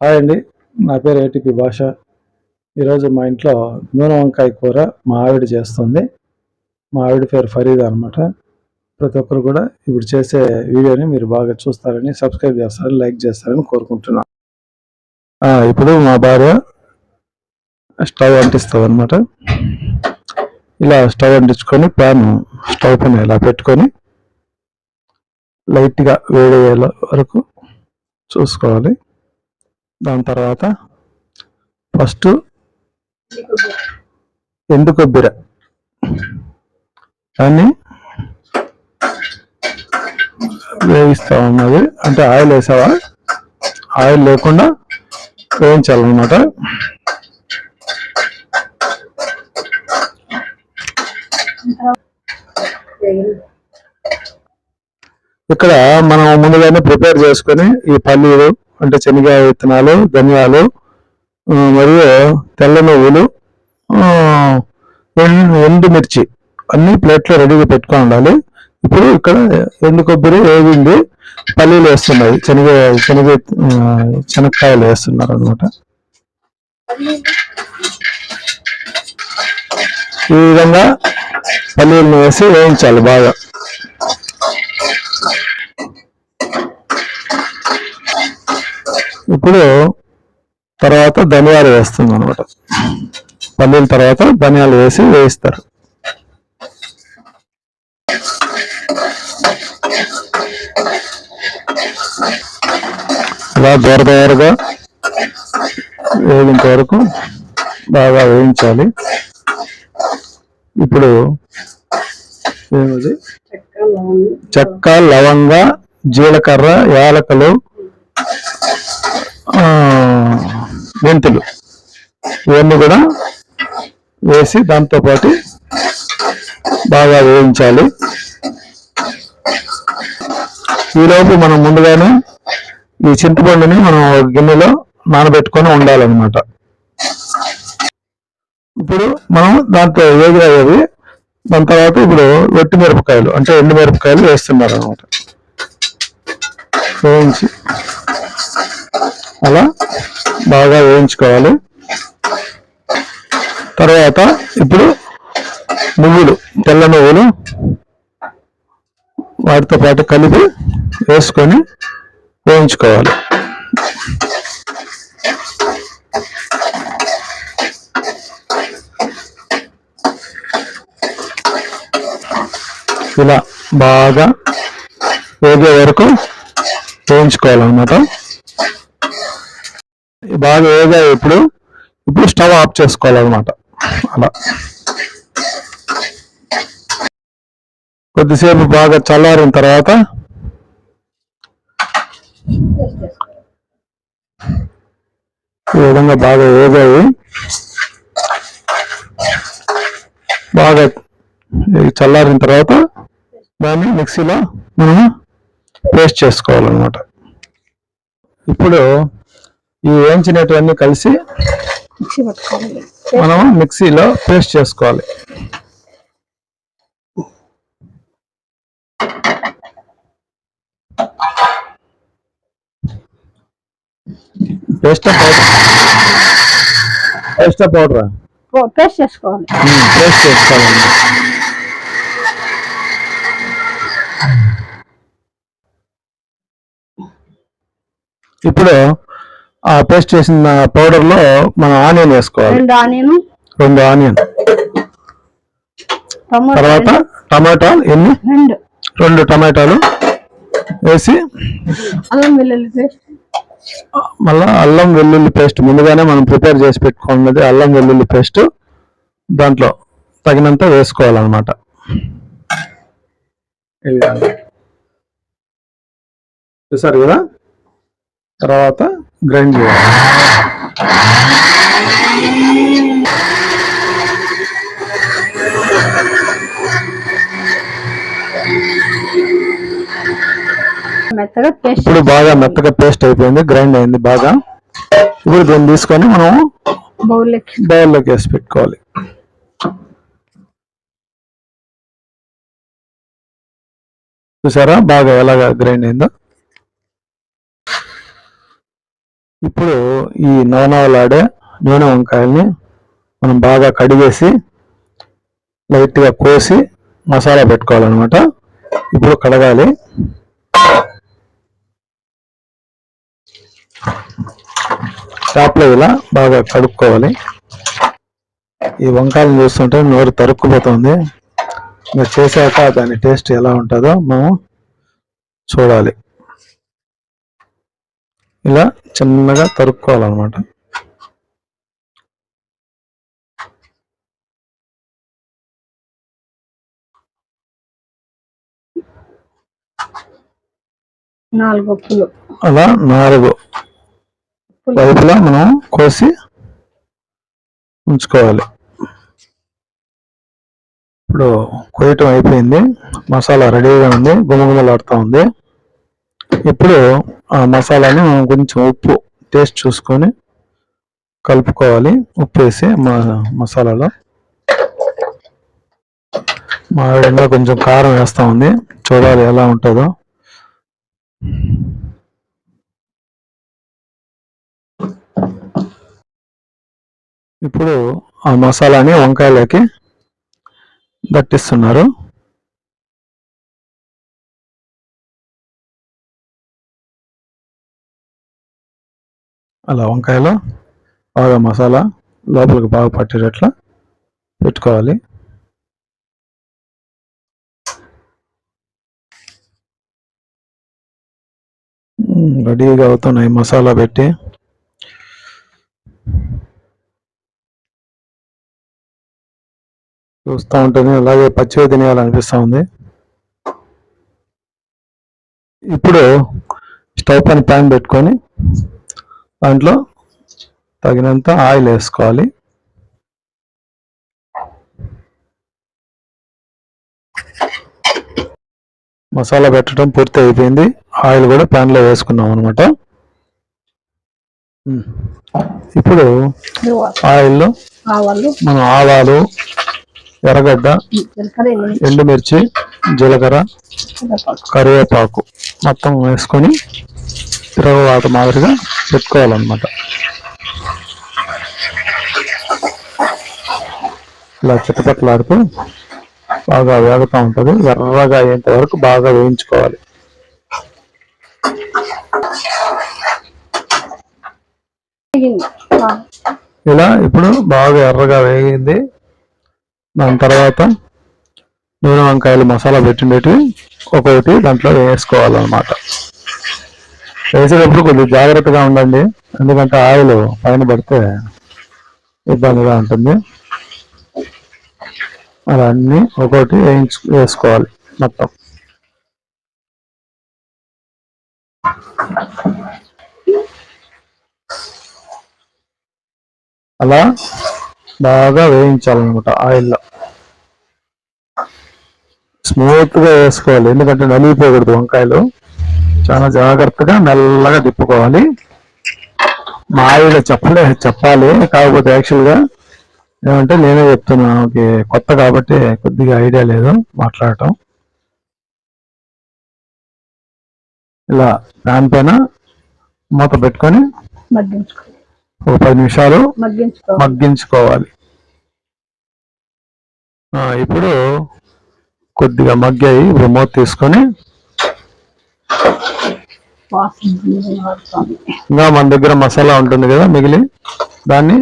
Hi అండి. నా పేరు ఏటీపీ భాష. ఈరోజు మా ఇంట్లో నూనె వంకాయ కూర మా ఆవిడ చేస్తుంది. మా ఆవిడ పేరు ఫరీదా అనమాట ప్రతి ఒక్కరు కూడా ఇప్పుడు చేసే వీడియోని మీరు బాగా చూస్తారని సబ్స్క్రైబ్ చేస్తారని లైక్ చేస్తారని కోరుకుంటున్నాను ఇప్పుడు మా భార్య స్టవ్ అంటిస్తుంది అనమాట ఇలా స్టవ్ అంటించుకొని ప్యాన్ స్టవ్ పైన ఇలా పెట్టుకొని లైట్గా వేడి అయ్యే వరకు చూసుకోవాలి. దాని తర్వాత ఫస్ట్ ఎండు కొబ్బరి దాన్ని వేయిస్తా ఉన్నది. అంటే ఆయిల్ వేసావా? ఆయిల్ లేకుండా వేయించాలన్నమాట. ఇక్కడ మనం ముందుగానే ప్రిపేర్ చేసుకొని ఈ పల్లీలు అంటే శనగ విత్తనాలు ధనియాలు మరియు తెల్ల నువ్వులు ఎండు ఎండుమిర్చి అన్ని ప్లేట్లో రెడీగా పెట్టుకొని ఉండాలి. ఇప్పుడు ఇక్కడ ఎండు కొబ్బరి వేగింది పల్లీలు వేస్తున్నాయి. శనగ శనగ శనక్కాయలు వేస్తున్నారు అనమాట ఈ విధంగా పల్లీలను వేసి వేయించాలి బాగా. ఇప్పుడు తర్వాత ధనియాలు వేస్తుంది అనమాట పల్లీల తర్వాత ధనియాలు వేసి వేయిస్తారు. ఇలా దూర దూరగా వేగింత వరకు బాగా వేయించాలి. ఇప్పుడు ఏమది? చెక్క లవంగ జీలకర్ర యాలకలు మెంతులు. ఇవన్నీ కూడా వేసి దాంతో పాటు బాగా వేయించాలి. ఈలోపు మనం ముందుగానే ఈ చింతపండుని మనం గిన్నెలో నానబెట్టుకొని ఉండాలన్నమాట. ఇప్పుడు మనం దాంట్లో వేగిరయ్యేది దాని తర్వాత ఇప్పుడు వెట్టి మిరపకాయలు అంటే ఎండు మిరపకాయలు వేస్తున్నారు అనమాట వేయించి. అలా బాగా వేయించుకోవాలి. తర్వాత ఇప్పుడు నువ్వులు తెల్ల నువ్వులు వాటితో పాటు కలిపి వేసుకొని వేయించుకోవాలి. ఇలా బాగా వేగే వరకు వేయించుకోవాలన్నమాట బాగా వేగా ఇప్పుడు. ఇప్పుడు స్టవ్ ఆఫ్ చేసుకోవాలన్నమాట. అలా. కొద్దిసేపు బాగా చల్లారిన తర్వాత ఈ విధంగా బాగా వేగాయి బాగా చల్లారిన తర్వాత దాన్ని మిక్సీలో మనము పేస్ట్ చేసుకోవాలన్నమాట. ఇప్పుడు ఈ వేయించినటువన్నీ కలిసి మనం మిక్సీలో పేస్ట్ చేసుకోవాలి. Paste powder paste powder paste చేసుకోవాలి. పేస్ట్ చేసుకోవాలండి ఇప్పుడు ఆ పేస్ట్ చేసిన పౌడర్లో మనం ఆనియన్ వేసుకోవాలి. రెండు ఆనియన్. రెండు ఆనియన్. టమోటా తర్వాత టమాటా ఎన్ని? రెండు. రెండు టమాటాలు వేసి అల్లం వెల్లుల్లి పేస్ట్. మళ్ళా అల్లం వెల్లుల్లి పేస్ట్. ముందుగానే మనం ప్రిపేర్ చేసి పెట్టుకున్నది అల్లం వెల్లుల్లి పేస్ట్. దాంట్లో తగినంత వేసుకోవాలన్నమాట. చూసారు కదా? తర్వాత గ్రైండ్ చేయాలి. మెత్తగా పేస్ట్ ఇప్పుడు బాగా మెత్తగా పేస్ట్ అయిపోయింది గ్రైండ్ అయింది బాగా. ఇప్పుడు దీన్ని తీసుకొని మనం బౌల్లోకి వేసి పెట్టుకోవాలి. చూసారా? బాగా ఎలాగా గ్రైండ్ అయిందో? ఇప్పుడు ఈ నవనవలాడే నూనె వంకాయల్ని మనం బాగా కడిగేసి లైట్గా కోసి మసాలా పెట్టుకోవాలన్నమాట. ఇప్పుడు కడగాలి. టాప్లో ఇలా బాగా కడుక్కోవాలి. ఈ వంకాయలను చూస్తుంటే నోరు తరుక్కుపోతుంది. ఇంకా చేశాక దాని టేస్ట్ ఎలా ఉంటుందో మనం చూడాలి. ఇలా చిన్నగా తరుక్కోవాలన్నమాట. అలా నాలుగు. వైపులా మనం కోసి ఉంచుకోవాలి. ఇప్పుడు కోయటం అయిపోయింది. మసాలా రెడీగా ఉంది. గుమగుమలాడుతూ ఉంది. ఇప్పుడు ఆ మసాలాని కొంచెం ఉప్పు టేస్ట్ చూసుకొని కలుపుకోవాలి. ఉప్పు వేసి మా మసాలాలో. మా విధంగా కొంచెం కారం వేస్తా ఉంది. చూడాలి ఎలా ఉంటుందో. ఇప్పుడు ఆ మసాలాని వంకాయలోకి దట్టిస్తున్నారు. అలా వంకాయలో బాగా మసాలా లోపలికి బాగా పట్టేటట్లు పెట్టుకోవాలి. రెడీగా అవుతున్నాయి మసాలా పెట్టి. చూస్తూ ఉంటుంది అలాగే పచ్చివి తినేయాలనిపిస్తూ ఉంది. ఇప్పుడు స్టవ్ పైన ప్యాన్ పెట్టుకొని దాంట్లో తగినంత ఆయిల్ వేసుకోవాలి. మసాలా పెట్టడం పూర్తి అయిపోయింది. ఆయిల్ కూడా pan లో వేసుకున్నాం అనమాట ఇప్పుడు ఆయిల్లో మనం ఆవాలు ఎర్రగడ్డ ఎండుమిర్చి జీలకర్ర. కరివేపాకు మొత్తం వేసుకొని తిరగవాత మాదిరిగా చెప్పుకోవాలన్నమాట ఇలా చిట్టపట్లాడుతూ బాగా వేగుతూ ఉంటుంది. ఎర్రగా అయ్యేంత వరకు బాగా వేయించుకోవాలి. ఇలా ఇప్పుడు బాగా ఎర్రగా వేగింది. దాని తర్వాత నూనె వంకాయలు మసాలా పెట్టిండేటివి ఒక్కొక్కటి దాంట్లో వేసుకోవాలన్నమాట. వేసేటప్పుడు కొద్దిగా జాగ్రత్తగా ఉండండి. ఎందుకంటే ఆయిల్ పైన పడితే ఇబ్బందిగా ఉంటుంది. అలా ఒకటి ఒక్కొక్కటి వేయించు వేసుకోవాలి మొత్తం. అలా బాగా వేయించాలన్నమాట ఆయిల్లో. స్మూత్గా వేసుకోవాలి. ఎందుకంటే నలిగిపోకూడదు వంకాయలు. చాలా జాగ్రత్తగా మెల్లగా తిప్పుకోవాలి. మా ఆవిడ చెప్పలే చెప్పాలి. కాకపోతే యాక్చువల్గా ఏమంటే నేనే చెప్తున్నా కొత్త కాబట్టి కొద్దిగా ఐడియా లేదు మాట్లాడటం. ఇలా దాని పైన మూత పెట్టుకొని మగ్గించుకోవాలి ఒక పది నిమిషాలు మగ్గించుకోవాలి. ఇప్పుడు కొద్దిగా మగ్గాయి ఇప్పుడు మూత తీసుకొని ఇంకా మన దగ్గర మసాలా ఉంటుంది కదా మిగిలి దాన్ని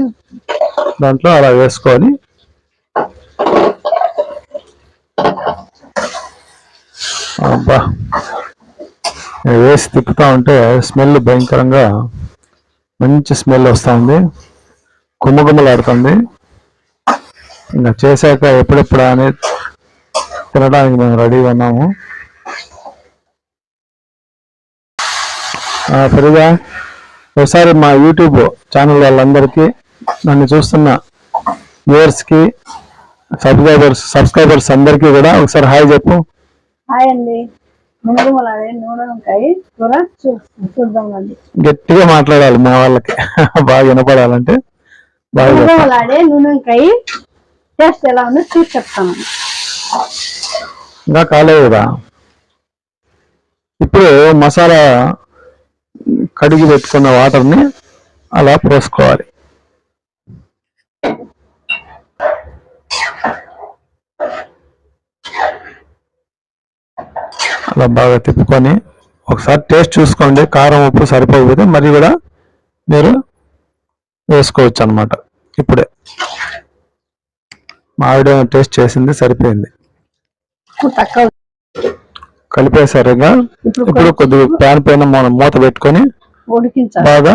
దాంట్లో అలా వేసుకొని అబ్బా వేసి తిప్పుతా ఉంటే స్మెల్ భయంకరంగా మంచి స్మెల్ వస్తూ ఉంది కుమ్మగుమ్మలాడుతుంది ఇంకా చేశాక ఎప్పుడెప్పుడు అనేది తినడానికి మేము రెడీగా ఉన్నాము. ఫరీదా ఒకసారి మా యూట్యూబ్ ఛానల్ వాళ్ళందరికీ నన్ను చూస్తున్న వ్యూవర్స్కి సబ్స్క్రైబర్స్ సబ్స్క్రైబర్స్ అందరికీ కూడా ఒకసారి హాయ్ చెప్పు. హాయ్ అండి. గట్టిగా మాట్లాడాలి మా వాళ్ళకి. బాగా వినపడాలంటే బాగా టేస్ట్ ఎలా ఉందో చూసి చెప్తాను. ఇంకా కాలేదు కదా. ఇప్పుడు మసాలా కడిగి పెట్టుకున్న వాటర్ని అలా పోసుకోవాలి. అలా బాగా తిప్పుకొని ఒకసారి టేస్ట్ చూసుకోండి. కారం ఉప్పు సరిపోకపోతే మరి కూడా మీరు వేసుకోవచ్చు అన్నమాట. ఇప్పుడే. మా టేస్ట్ చేసింది సరిపోయింది. తక్కువ కలిపేసరిగా ఇప్పుడు కొద్దిగా ప్యాన్ పైన మనం మూత పెట్టుకొని ఉడికించాలి. బాగా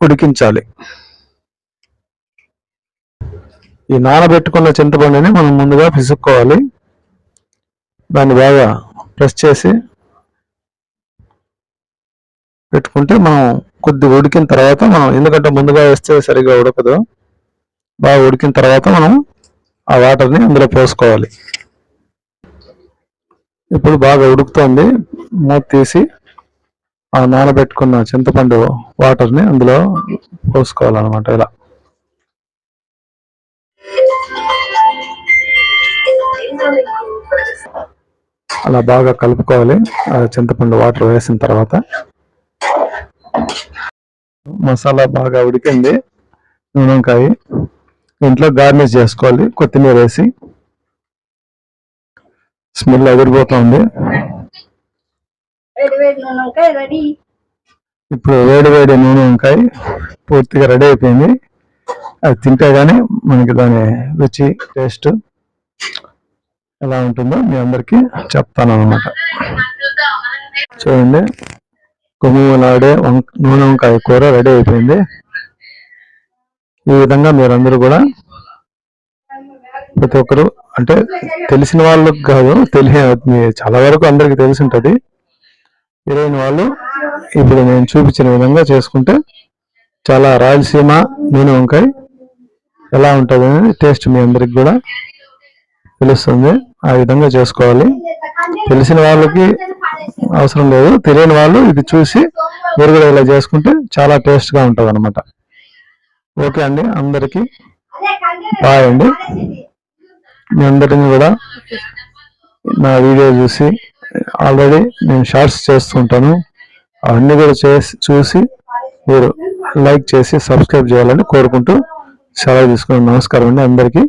ఉడికించాలి. ఈ నానబెట్టుకున్న చింతపండుని మనం ముందుగా పిసుక్కోవాలి. దాన్ని బాగా ప్రెస్ చేసి పెట్టుకుంటే మనం కొద్దిగా ఉడికిన తర్వాత మనం ఎందుకంటే ముందుగా వేస్తే సరిగా ఉడకదు. బాగా ఉడికిన తర్వాత మనం ఆ వాటర్ని అందులో పోసుకోవాలి. ఇప్పుడు బాగా ఉడుకుతోంది. మూత తీసి ఆ నానబెట్టుకున్న చింతపండు వాటర్ని అందులో పోసుకోవాలన్నమాట ఇలా. అలా బాగా కలుపుకోవాలి. ఆ చింతపండు వాటర్ వేసిన తర్వాత మసాలా బాగా ఉడికింది. నూనెంకాయ ఇంట్లో గార్నిష్ చేసుకోవాలి. కొత్తిమీర వేసి స్మెల్ వంకాయ రెడీ. ఇప్పుడు వేడి వేడి నూనె వంకాయ పూర్తిగా రెడీ అయిపోయింది. అది తింటే గానీ మనకి దాని రుచి టేస్ట్ ఎలా ఉంటుందో మీ అందరికీ చెప్తాను అనమాట చూడండి గుమ్మలాడే వం- నూనె వంకాయ కూర రెడీ అయిపోయింది. ఈ విధంగా మీరందరూ కూడా ప్రతి ఒక్కరు అంటే తెలిసిన వాళ్ళకి కాదు తెలియ చాలా వరకు అందరికి తెలిసి ఉంటుంది తెలియని వాళ్ళు ఇప్పుడు నేను చూపించిన విధంగా చేసుకుంటే చాలా రాయలసీమ నూనె వంకాయ ఎలా ఉంటుంది అనేది టేస్ట్ మీ అందరికి కూడా తెలుస్తుంది. ఆ విధంగా చేసుకోవాలి. తెలిసిన వాళ్ళకి అవసరం లేదు. తెలియని వాళ్ళు ఇది చూసి మీరు కూడా ఇలా చేసుకుంటే చాలా టేస్ట్గా ఉంటుంది అనమాట ఓకే అండి అందరికీ బాయ్ అండి. మీ అందరిని కూడా నా వీడియో చూసి ఆల్రెడీ నేను షార్ట్స్ చేస్తుంటాను. అవన్నీ కూడా చేసి చూసి మీరు లైక్ చేసి సబ్స్క్రైబ్ చేయాలని కోరుకుంటూ సెలవు తీసుకున్నాను. నమస్కారం అండి అందరికీ.